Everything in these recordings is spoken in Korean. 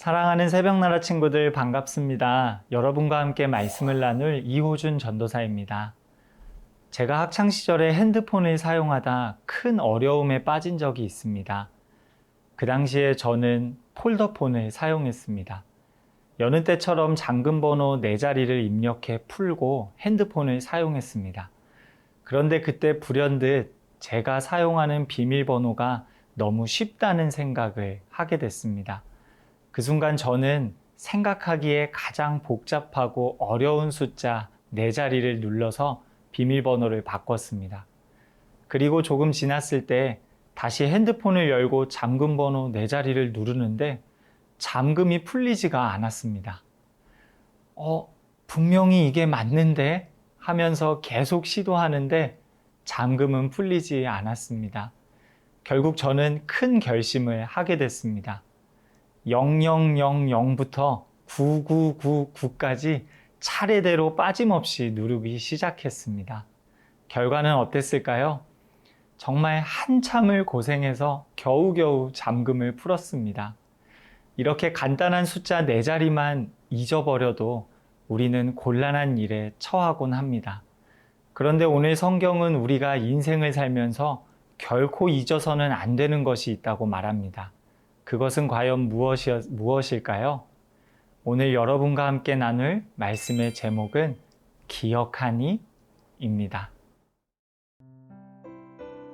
사랑하는 새벽나라 친구들 반갑습니다. 여러분과 함께 말씀을 나눌 이호준 전도사입니다. 제가 학창 시절에 핸드폰을 사용하다 큰 어려움에 빠진 적이 있습니다. 그 당시에 저는 폴더폰을 사용했습니다. 여느 때처럼 잠금 번호 네 자리를 입력해 풀고 핸드폰을 사용했습니다. 그런데 그때 불현듯 제가 사용하는 비밀번호가 너무 쉽다는 생각을 하게 됐습니다. 그 순간 저는 생각하기에 가장 복잡하고 어려운 숫자 네 자리를 눌러서 비밀번호를 바꿨습니다. 그리고 조금 지났을 때 다시 핸드폰을 열고 잠금 번호 네 자리를 누르는데 잠금이 풀리지가 않았습니다. 어, 분명히 이게 맞는데 하면서 계속 시도하는데 잠금은 풀리지 않았습니다. 결국 저는 큰 결심을 하게 됐습니다. 0000부터 9999까지 차례대로 빠짐없이 누르기 시작했습니다. 결과는 어땠을까요? 정말 한참을 고생해서 겨우겨우 잠금을 풀었습니다. 이렇게 간단한 숫자 네 자리만 잊어버려도 우리는 곤란한 일에 처하곤 합니다. 그런데 오늘 성경은 우리가 인생을 살면서 결코 잊어서는 안 되는 것이 있다고 말합니다. 그것은 과연 무엇이, 무엇일까요? 오늘 여러분과 함께 나눌 말씀의 제목은 기억하니 입니다.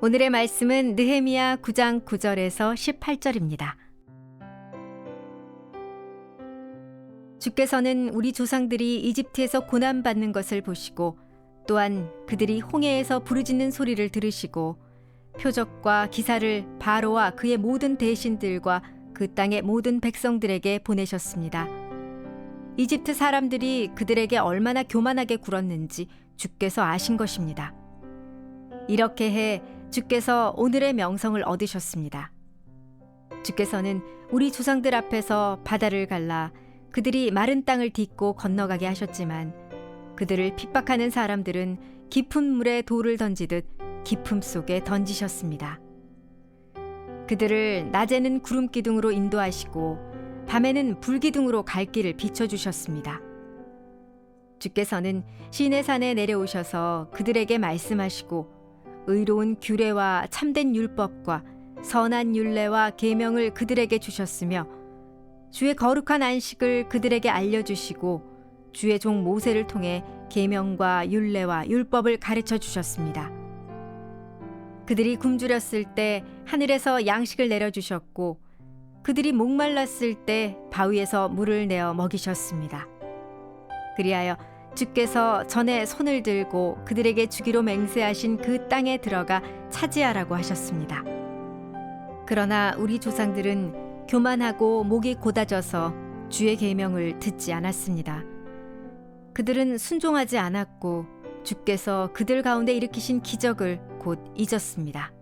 오늘의 말씀은 느헤미야 9장 9절에서 18절입니다. 주께서는 우리 조상들이 이집트에서 고난받는 것을 보시고 또한 그들이 홍해에서 부르짖는 소리를 들으시고 표적과 기사를 바로와 그의 모든 대신들과 그 땅의 모든 백성들에게 보내셨습니다. 이집트 사람들이 그들에게 얼마나 교만하게 굴었는지 주께서 아신 것입니다. 이렇게 해 주께서 오늘의 명성을 얻으셨습니다. 주께서는 우리 조상들 앞에서 바다를 갈라 그들이 마른 땅을 딛고 건너가게 하셨지만 그들을 핍박하는 사람들은 깊은 물에 돌을 던지듯 깊음 속에 던지셨습니다. 그들을 낮에는 구름 기둥으로 인도하시고 밤에는 불 기둥으로 갈 길을 비춰 주셨습니다. 주께서는 시내산에 내려오셔서 그들에게 말씀하시고 의로운 규례와 참된 율법과 선한 율례와 계명을 그들에게 주셨으며 주의 거룩한 안식을 그들에게 알려 주시고 주의 종 모세를 통해 계명과 율례와 율법을 가르쳐 주셨습니다. 그들이 굶주렸을 때 하늘에서 양식을 내려 주셨고 그들이 목말랐을 때 바위에서 물을 내어 먹이셨습니다. 그리하여 주께서 전에 손을 들고 그들에게 주기로 맹세하신 그 땅에 들어가 차지하라고 하셨습니다. 그러나 우리 조상들은 교만하고 목이 곧아져서 주의 계명을 듣지 않았습니다. 그들은 순종하지 않았고 주께서 그들 가운데 일으키신 기적을 곧 잊었습니다.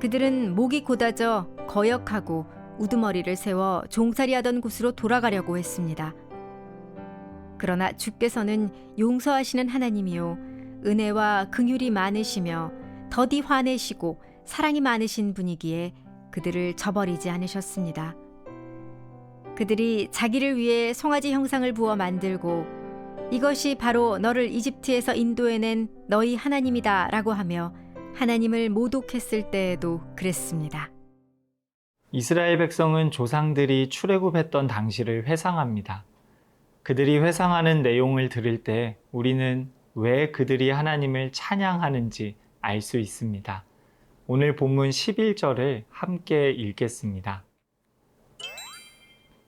그들은 목이 곧아져 거역하고 우두머리를 세워 종살이하던 곳으로 돌아가려고 했습니다. 그러나 주께서는 용서하시는 하나님이요 은혜와 긍휼이 많으시며 더디 화내시고 사랑이 많으신 분이기에 그들을 저버리지 않으셨습니다. 그들이 자기를 위해 송아지 형상을 부어 만들고 이것이 바로 너를 이집트에서 인도해낸 너희 하나님이다 라고 하며 하나님을 모독했을 때에도 그랬습니다. 이스라엘 백성은 조상들이 출애굽했던 당시를 회상합니다. 그들이 회상하는 내용을 들을 때 우리는 왜 그들이 하나님을 찬양하는지 알 수 있습니다. 오늘 본문 11절을 함께 읽겠습니다.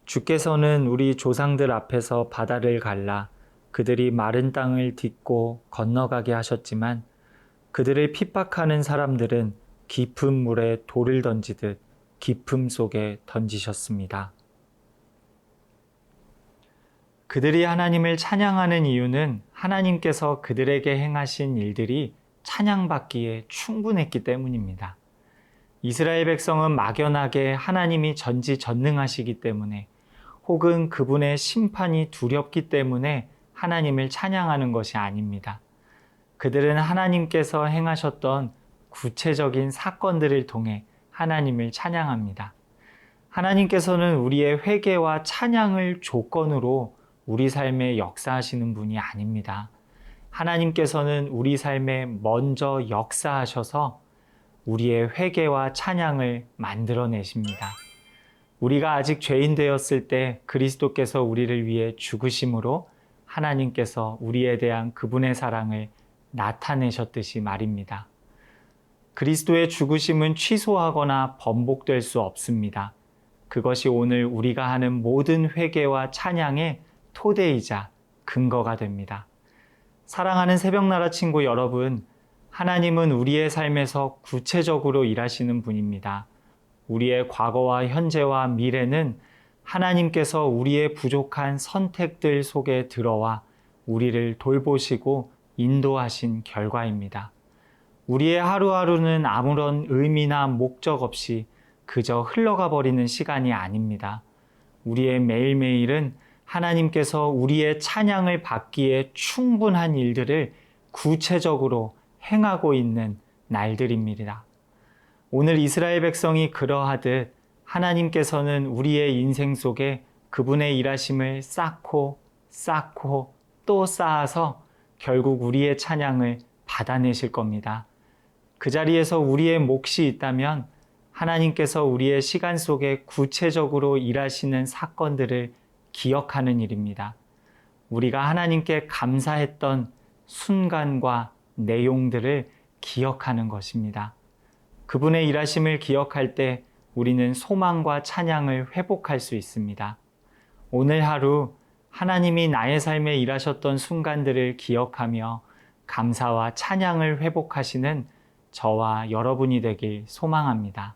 주께서는 우리 조상들 앞에서 바다를 갈라 그들이 마른 땅을 딛고 건너가게 하셨지만 그들을 핍박하는 사람들은 깊은 물에 돌을 던지듯 깊음 속에 던지셨습니다. 그들이 하나님을 찬양하는 이유는 하나님께서 그들에게 행하신 일들이 찬양받기에 충분했기 때문입니다. 이스라엘 백성은 막연하게 하나님이 전지전능하시기 때문에 혹은 그분의 심판이 두렵기 때문에 하나님을 찬양하는 것이 아닙니다. 그들은 하나님께서 행하셨던 구체적인 사건들을 통해 하나님을 찬양합니다. 하나님께서는 우리의 회개와 찬양을 조건으로 우리 삶에 역사하시는 분이 아닙니다. 하나님께서는 우리 삶에 먼저 역사하셔서 우리의 회개와 찬양을 만들어내십니다. 우리가 아직 죄인 되었을 때 그리스도께서 우리를 위해 죽으심으로 하나님께서 우리에 대한 그분의 사랑을 나타내셨듯이 말입니다. 그리스도의 죽으심은 취소하거나 번복될 수 없습니다. 그것이 오늘 우리가 하는 모든 회개와 찬양의 토대이자 근거가 됩니다. 사랑하는 새벽나라 친구 여러분, 하나님은 우리의 삶에서 구체적으로 일하시는 분입니다. 우리의 과거와 현재와 미래는 하나님께서 우리의 부족한 선택들 속에 들어와 우리를 돌보시고 인도하신 결과입니다. 우리의 하루하루는 아무런 의미나 목적 없이 그저 흘러가 버리는 시간이 아닙니다. 우리의 매일매일은 하나님께서 우리의 찬양을 받기에 충분한 일들을 구체적으로 행하고 있는 날들입니다. 오늘 이스라엘 백성이 그러하듯 하나님께서는 우리의 인생 속에 그분의 일하심을 쌓고 쌓고 또 쌓아서 결국 우리의 찬양을 받아내실 겁니다. 그 자리에서 우리의 몫이 있다면 하나님께서 우리의 시간 속에 구체적으로 일하시는 사건들을 기억하는 일입니다. 우리가 하나님께 감사했던 순간과 내용들을 기억하는 것입니다. 그분의 일하심을 기억할 때 우리는 소망과 찬양을 회복할 수 있습니다. 오늘 하루 하나님이 나의 삶에 일하셨던 순간들을 기억하며 감사와 찬양을 회복하시는 저와 여러분이 되길 소망합니다.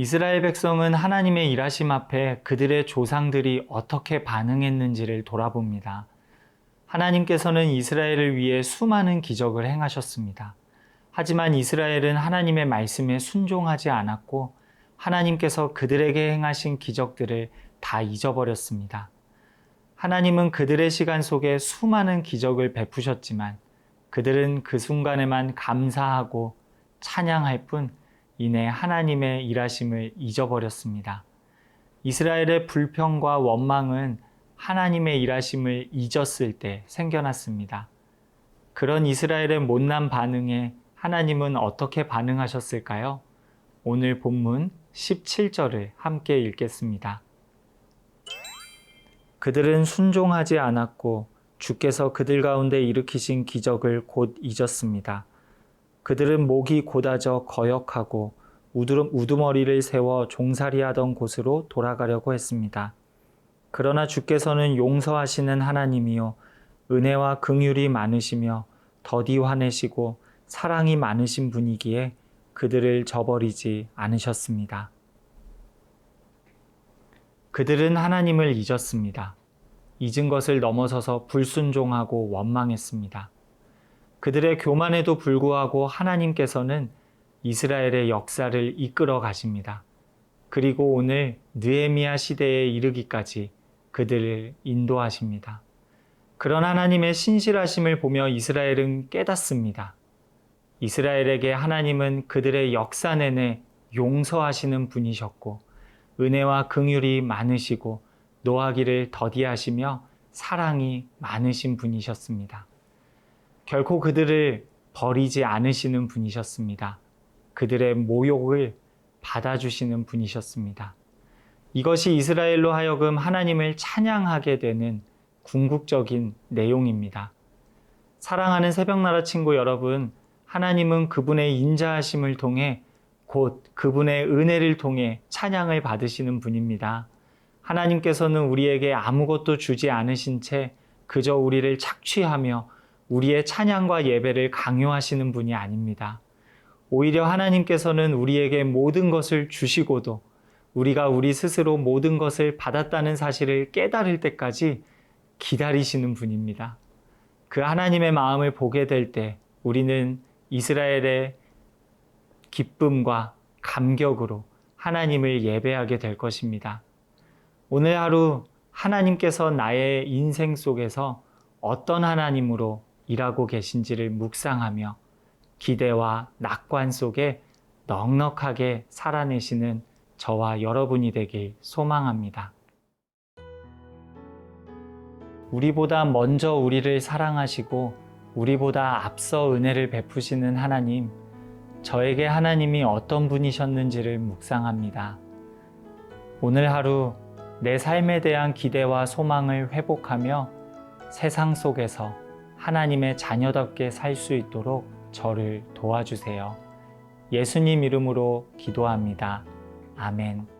이스라엘 백성은 하나님의 일하심 앞에 그들의 조상들이 어떻게 반응했는지를 돌아봅니다. 하나님께서는 이스라엘을 위해 수많은 기적을 행하셨습니다. 하지만 이스라엘은 하나님의 말씀에 순종하지 않았고 하나님께서 그들에게 행하신 기적들을 다 잊어버렸습니다. 하나님은 그들의 시간 속에 수많은 기적을 베푸셨지만 그들은 그 순간에만 감사하고 찬양할 뿐 이내 하나님의 일하심을 잊어버렸습니다. 이스라엘의 불평과 원망은 하나님의 일하심을 잊었을 때 생겨났습니다. 그런 이스라엘의 못난 반응에 하나님은 어떻게 반응하셨을까요? 오늘 본문 17절을 함께 읽겠습니다. 그들은 순종하지 않았고 주께서 그들 가운데 일으키신 기적을 곧 잊었습니다. 그들은 목이 고다져 거역하고 우두머리를 세워 종살이하던 곳으로 돌아가려고 했습니다. 그러나 주께서는 용서하시는 하나님이요 은혜와 긍휼이 많으시며 더디 화내시고 사랑이 많으신 분이기에 그들을 저버리지 않으셨습니다. 그들은 하나님을 잊었습니다. 잊은 것을 넘어서서 불순종하고 원망했습니다. 그들의 교만에도 불구하고 하나님께서는 이스라엘의 역사를 이끌어 가십니다. 그리고 오늘 느에미아 시대에 이르기까지 그들을 인도하십니다. 그런 하나님의 신실하심을 보며 이스라엘은 깨닫습니다. 이스라엘에게 하나님은 그들의 역사 내내 용서하시는 분이셨고 은혜와 긍휼이 많으시고 노하기를 더디하시며 사랑이 많으신 분이셨습니다. 결코 그들을 버리지 않으시는 분이셨습니다. 그들의 모욕을 받아주시는 분이셨습니다. 이것이 이스라엘로 하여금 하나님을 찬양하게 되는 궁극적인 내용입니다. 사랑하는 새벽나라 친구 여러분, 하나님은 그분의 인자하심을 통해 곧 그분의 은혜를 통해 찬양을 받으시는 분입니다. 하나님께서는 우리에게 아무것도 주지 않으신 채 그저 우리를 착취하며 우리의 찬양과 예배를 강요하시는 분이 아닙니다. 오히려 하나님께서는 우리에게 모든 것을 주시고도 우리가 우리 스스로 모든 것을 받았다는 사실을 깨달을 때까지 기다리시는 분입니다. 그 하나님의 마음을 보게 될 때 우리는 이스라엘의 기쁨과 감격으로 하나님을 예배하게 될 것입니다. 오늘 하루 하나님께서 나의 인생 속에서 어떤 하나님으로 일하고 계신지를 묵상하며 기대와 낙관 속에 넉넉하게 살아내시는 저와 여러분이 되길 소망합니다. 우리보다 먼저 우리를 사랑하시고 우리보다 앞서 은혜를 베푸시는 하나님, 저에게 하나님이 어떤 분이셨는지를 묵상합니다. 오늘 하루 내 삶에 대한 기대와 소망을 회복하며 세상 속에서 하나님의 자녀답게 살 수 있도록 저를 도와주세요. 예수님 이름으로 기도합니다. 아멘.